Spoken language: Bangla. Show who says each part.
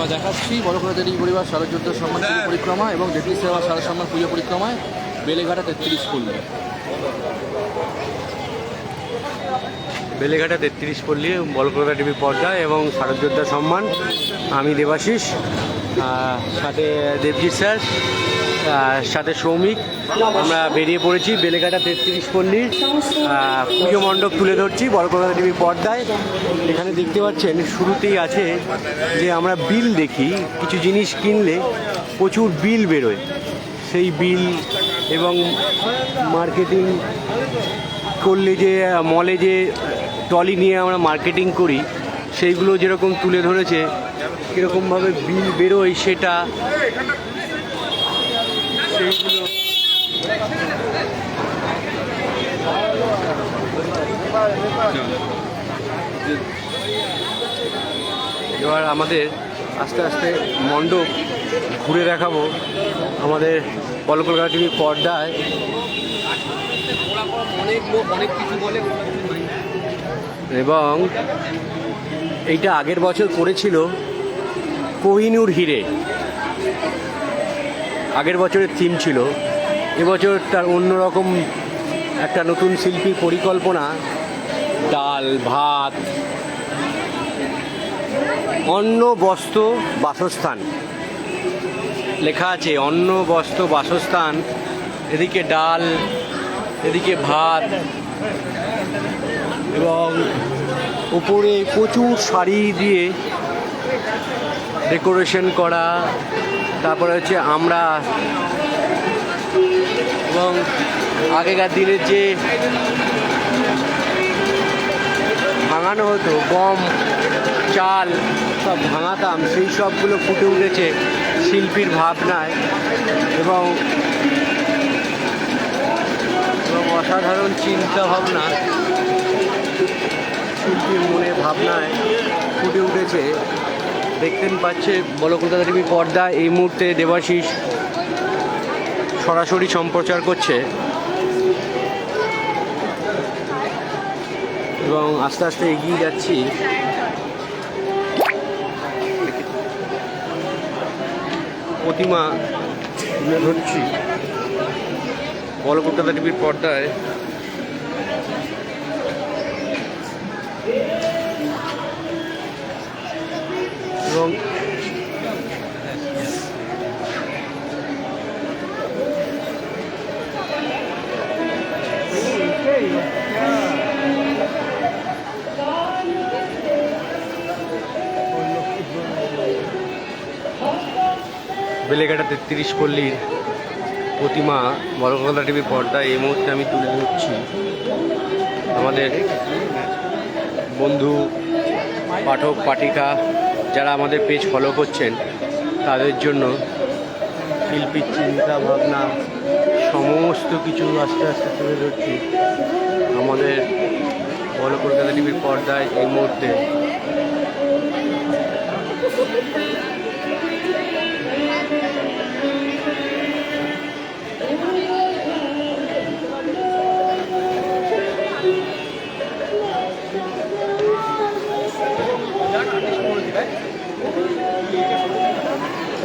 Speaker 1: আমরা দেখাচ্ছি। বড় করে দেবী পরিবার শারদযুদ্ধ সম্মান পুজো পরিক্রমা এবং দেবী সেবা, সারা সম্মান পুজো পরিক্রমায় বেলেঘাটা তেত্রিশ পল্লী।
Speaker 2: বেলেঘাটা তেত্রিশ পল্লী বলপ্রদা টিভি পর্দা এবং শারদযোদ্ধা সম্মান। আমি দেবাশিস সাথে দেবজিৎ স্যার। সাথে শ্রমিক আমরা বেরিয়ে পড়েছি বেলেঘাটা তেত্রিশ পল্লীর আহ, পুজো মণ্ডপ তুলে ধরছি বলকলতা টিভি পর্দায়। এখানে দেখতে পাচ্ছেন শুরুতেই আছে যে আমরা বিল দেখি কিছু জিনিস কিনলে প্রচুর বিল বেরোয়। সেই বিল এবং মার্কেটিং করলে যে মলে যে ট্রলি নিয়ে আমরা মার্কেটিং করি সেইগুলো যেরকম তুলে ধরেছে কীরকমভাবে বিল বেরোয় সেটা এবার আমাদের আস্তে আস্তে মণ্ডপ ঘুরে দেখাবো আমাদের কলকাতা টিভির পর্দায়।
Speaker 1: বলে
Speaker 2: এবং এইটা আগের বছর করেছিল কোহিনুর হিরে। আগের বছরের থিম ছিল। এবছর তার অন্যরকম একটা নতুন শিল্পী পরিকল্পনা ডাল, ভাত, অন্ন, বস্ত্র, বাসস্থান। লেখা আছে, অন্ন, বস্ত্র, বাসস্থান, এদিকে ডাল, এদিকে ভাত, এবং উপরে প্রচুর শাড়ি দিয়ে ডেকোরেশন করা, তারপরে হচ্ছে আমরা এবং আগেকার দিনের যে ভাঙানো হতো, গম, চাল সব ভাঙাতাম, সেই সবগুলো ফুটে উঠেছে শিল্পীর ভাবনায় এবং অসাধারণ চিন্তা ভাবনা শিল্পীর মনে ভাবনায় ফুটে উঠেছে। দেখতেন পাচ্ছে বলো কলকাতা টিভি পর্দা এই মুহূর্তে দেবাশিস সরাসরি সম্প্রচার করছে। এবং আস্তে আস্তে এগিয়ে যাচ্ছি। প্রতিমা তুলে ধরছি। বলো কলকাতা টিভির পর্দায়। বেলেঘাটাতে তেত্রিশ পল্লীর প্রতিমা বড়কলতা টিভি পর্দায় এই মুহূর্তে আমি তুলে ধরছি। আমাদের বন্ধু, পাঠক, পাঠিকা যারা আমাদের পেজ ফলো করছেন, তাদের জন্য শিল্পীর চিন্তা ভাবনা, সমস্ত কিছু আস্তে আস্তে তুলে ধরছি। আমাদের বড় কলকাতা টিভির পর্দায় এই মুহূর্তে Thank you.